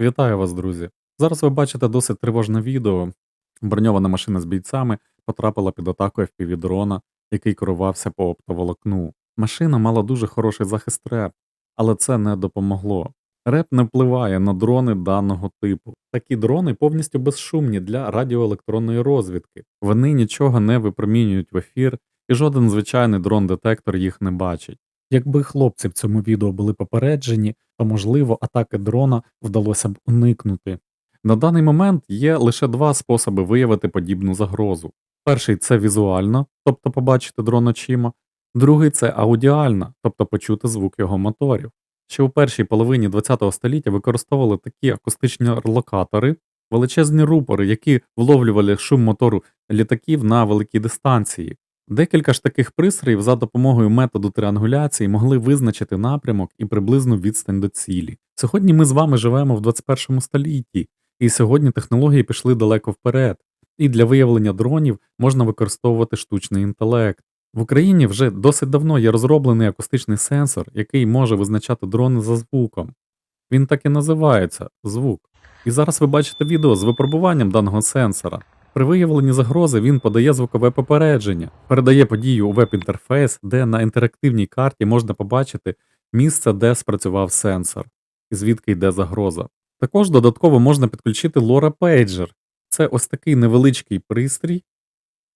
Вітаю вас, друзі! Зараз ви бачите досить тривожне відео. Броньована машина з бійцями потрапила під атаку FPV дрона, який керувався по оптоволокну. Машина мала дуже хороший захист РЕП, але це не допомогло. РЕП не впливає на дрони даного типу. Такі дрони повністю безшумні для радіоелектронної розвідки. Вони нічого не випромінюють в ефір, і жоден звичайний дрон-детектор їх не бачить. Якби хлопці в цьому відео були попереджені, то можливо атаки дрона вдалося б уникнути. На даний момент є лише два способи виявити подібну загрозу. Перший це візуально, тобто побачити дрон очима, другий це аудіально, тобто почути звук його моторів. Ще у першій половині ХХ століття використовували такі акустичні локатори, величезні рупори, які вловлювали шум мотору літаків на великій дистанції. Декілька ж таких пристроїв за допомогою методу тріангуляції могли визначити напрямок і приблизну відстань до цілі. Сьогодні ми з вами живемо в 21 столітті, і сьогодні технології пішли далеко вперед. І для виявлення дронів можна використовувати штучний інтелект. В Україні вже досить давно є розроблений акустичний сенсор, який може визначати дрони за звуком. Він так і називається звук. І зараз ви бачите відео з випробуванням даного сенсора. При виявленні загрози він подає звукове попередження, передає подію у веб-інтерфейс, де на інтерактивній карті можна побачити місце, де спрацював сенсор, і звідки йде загроза. Також додатково можна підключити LoRa Pager. Це ось такий невеличкий пристрій,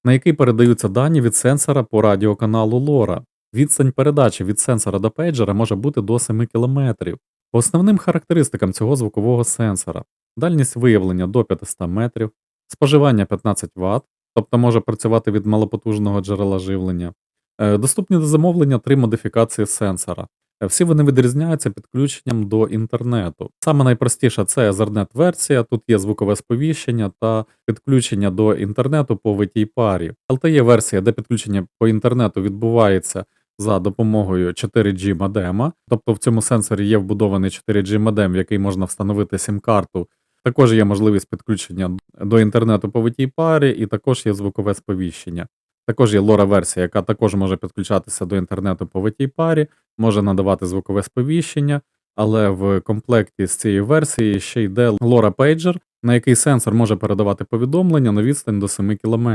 на який передаються дані від сенсора по радіоканалу LoRa. Відстань передачі від сенсора до пейджера може бути до 7 км. По основним характеристикам цього звукового сенсора дальність виявлення до 500 метрів, споживання 15 Вт, тобто може працювати від малопотужного джерела живлення, Е, доступні до замовлення три модифікації сенсора. Е, Всі вони відрізняються підключенням до інтернету. Саме найпростіша це Ethernet версія, тут є звукове сповіщення та підключення до інтернету по VT парі. LTE версія, де підключення по інтернету відбувається за допомогою 4G модема, тобто в цьому сенсорі є вбудований 4G модем, в який можна встановити сім-карту. Також є можливість підключення до інтернету по VT парі, і також є звукове сповіщення. Також є LoRa версія, яка також може підключатися до інтернету по VT парі, може надавати звукове сповіщення, але в комплекті з цієї версії ще йде LoRa Pager, на який сенсор може передавати повідомлення на відстань до 7 км.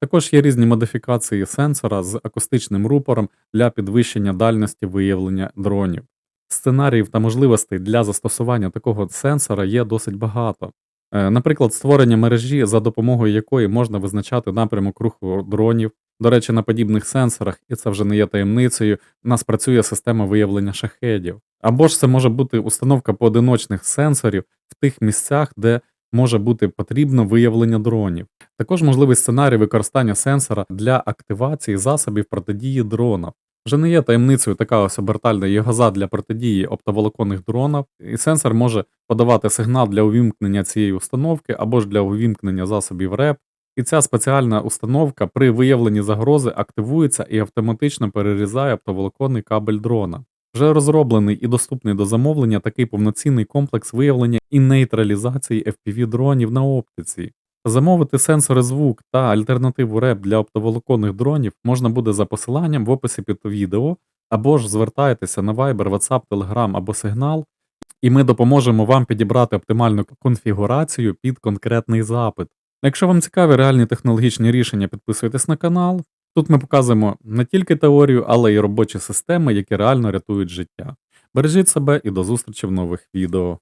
Також є різні модифікації сенсора з акустичним рупором для підвищення дальності виявлення дронів. Сценаріїв та можливостей для застосування такого сенсора є досить багато. Е, Наприклад, створення мережі, за допомогою якої можна визначати напрямок руху дронів. До речі, на подібних сенсорах, і це вже не є таємницею, у нас працює система виявлення шахедів. Або ж це може бути установка поодиночних сенсорів в тих місцях, де може бути потрібно виявлення дронів. Також можливий сценарій використання сенсора для активації засобів протидії дронам. Вже не є таємницею така ось обертальна єгоза для протидії оптоволоконних дронів, і сенсор може подавати сигнал для увімкнення цієї установки або ж для увімкнення засобів РЕП. І ця спеціальна установка при виявленні загрози активується і автоматично перерізає оптоволоконний кабель дрона. Вже розроблений і доступний до замовлення такий повноцінний комплекс виявлення і нейтралізації FPV дронів на оптиці. Замовити сенсори звук та альтернативу РЕП для оптоволоконних дронів можна буде за посиланням в описі під відео, або ж звертайтеся на Viber, WhatsApp, Telegram або Signal, і ми допоможемо вам підібрати оптимальну конфігурацію під конкретний запит. Якщо вам цікаві реальні технологічні рішення, підписуйтесь на канал. Тут ми показуємо не тільки теорію, але й робочі системи, які реально рятують життя. Бережіть себе і до зустрічі в нових відео.